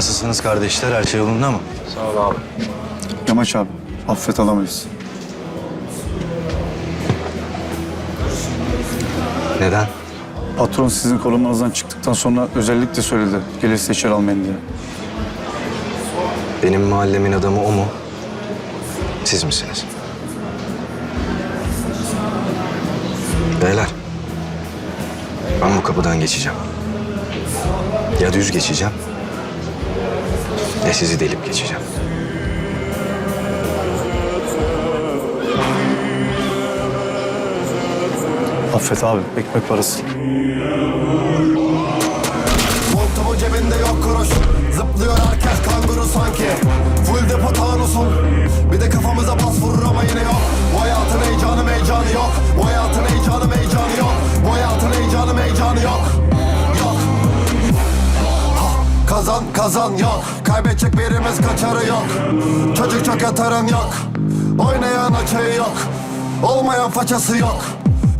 Nasılsınız kardeşler? Her şey yolunda mı? Yamaç abi, affet alamayız. Neden? Patron sizin korumanızdan çıktıktan sonra özellikle söyledi. Gelirse içeri almayın diye. Benim mahallemin adamı o mu? Siz misiniz? Beyler. Ben bu kapıdan geçeceğim. Ya düz geçeceğim. Ya sizi delip geçeceğim. Affet abi, ekmek parası. Montumu cebinde yok kuruş. Zıplıyor herkes kanguru sanki. Full depo tanusun. Bir de kafamıza bas vurur ama yine yok. Bu hayatın heyecanı meycanı yok. Bu hayatın heyecanı meycanı yok. Bu hayatın heyecanı meycanı yok. Yok. Ha, Kazan kazan yok Birimiz kaçarı yok. Çocuk çok yatarın yok. Oynayan açığı yok. Olmayan façası yok.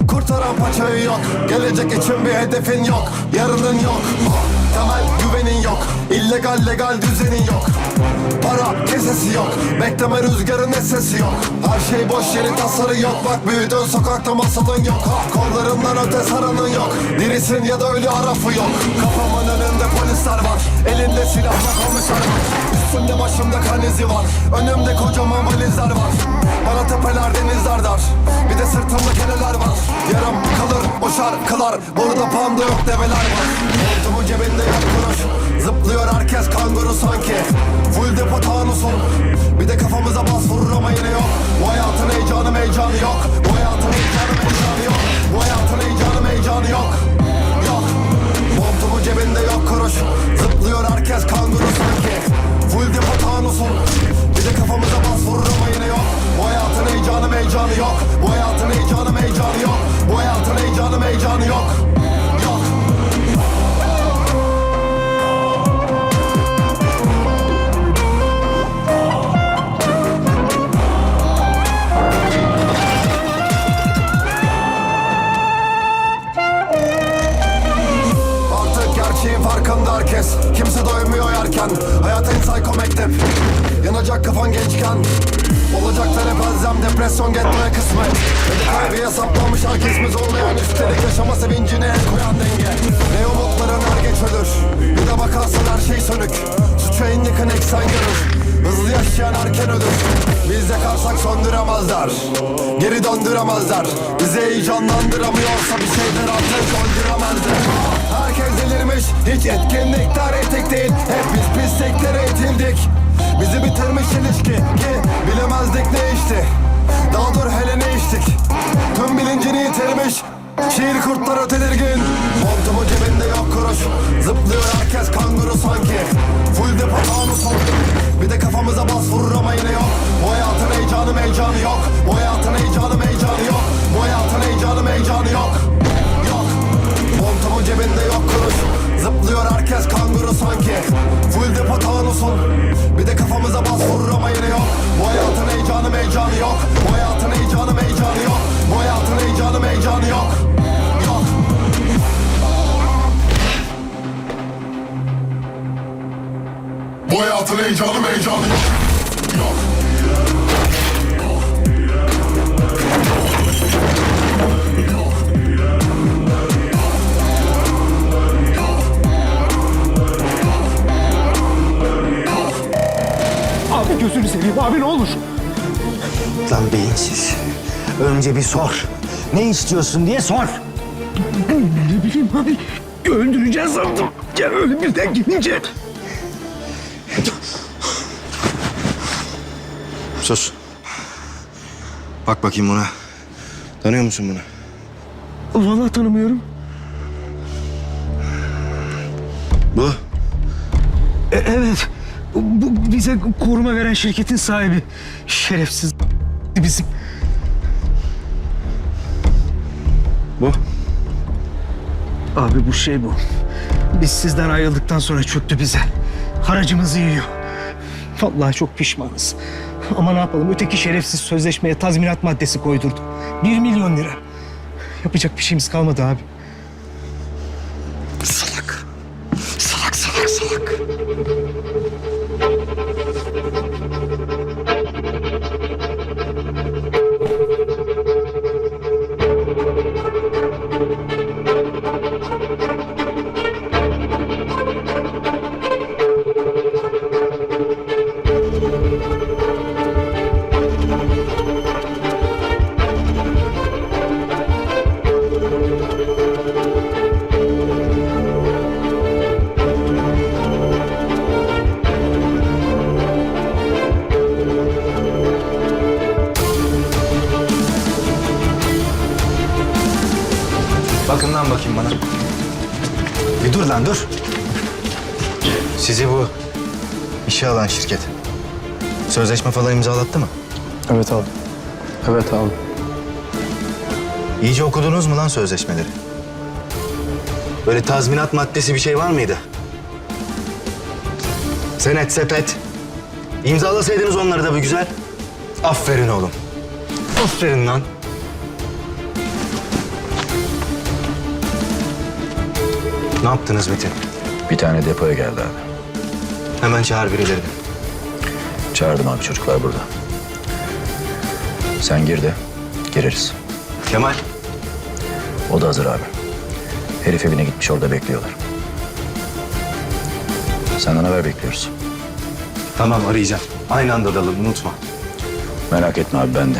Kurtaran paçayı yok. Gelecek için bir hedefin yok. Yarının yok. Temel güvenin yok. İllegal legal düzenin yok Kesesi yok. Bekleme rüzgarın sesi yok. Her şey boş yeri tasarı yok. Bak büyüdün sokakta masalın yok. Ha, Kollarından öte saranın yok. Dirisin ya da ölü arafı yok. Kafamın önünde polisler var. Elinde silahla komiser var. Üstümde başımda kan izi var. Önümde kocaman valizler var. Bana tepeler denizler dar. Bir de sırtımda keneler var. Yarım kalır o şarkılar Burada panda yok develer var. Montumun hayatın heyecanı Yok. Artık gerçeğin farkında herkes. Kimse doymuyor yerken. Hayat en psycho mektep Yanacak kafan gençken Olacaklar hep elzem Depresyon getmeye kısmet. Ve de kaybı hesaplamış herkesimiz olmayan Üstelik yaşama sevincine el koyan denge. Ne umutların er geç ölür Bir de bakarsın her şey sönük. Suçu en yakın eksen görür Hızlı yaşayan erken ölür. Biz yakarsak söndüremezler Geri döndüremezler Bizi heyecanlandıramıyorsa bir şeyler artık öldüremezler Herkes delirmiş Hiç etkinlikler etik değil. Hep biz pisliklere itildik Bizi bitirmiş ilişki Ki bilemezdik ne işti Daha dur hele ne içtik. Tüm bilincini yitirmiş Şiir kurtları tedirgin. Montumu cebinde yok kuruş Zıplıyor herkes kanguru sanki. Full depo tanusun Bir de kafamıza bas vurur Bu hayatın heyecanı heyecanı yok. Abi gözünü seveyim abi ne olur. Lan beyinsiz. Önce bir sor. Ne istiyorsun diye sor. Ne bileyim abi. Öldüreceğiz sandım. Ya öyle birden gelince. Sus. Bak bakayım buna. Tanıyor musun bunu? Vallahi tanımıyorum. Bu. E, evet. Bu bize koruma veren şirketin sahibi. Şerefsiz bizim. Bu. Abi bu şey bu. Biz sizden ayrıldıktan sonra çöktü bize. Haracımızı yiyor. Vallahi çok pişmanız. Ama ne yapalım öteki şerefsiz sözleşmeye tazminat maddesi koydurdu. Bir milyon lira. Yapacak bir şeyimiz kalmadı abi. Bakın lan bakayım bana. Bir dur lan dur. Sizi bu işe alan şirket sözleşme falan imzalattı mı? Evet abi. Evet abi. İyice okudunuz mu lan sözleşmeleri? Böyle tazminat maddesi bir şey var mıydı? Senet, sepet. İmzalasaydınız onları da bir güzel. Aferin oğlum. Aferin lan. Ne yaptınız Metin? Bir tane depoya geldi abi. Hemen çağır birilerini. Çağırdım abi çocuklar burada. Sen gir de gireriz. Kemal. O da hazır abi. Herif evine gitmiş orada bekliyorlar. Senden haber bekliyoruz. Tamam arayacağım. Aynı anda dalın unutma. Merak etme abi ben de.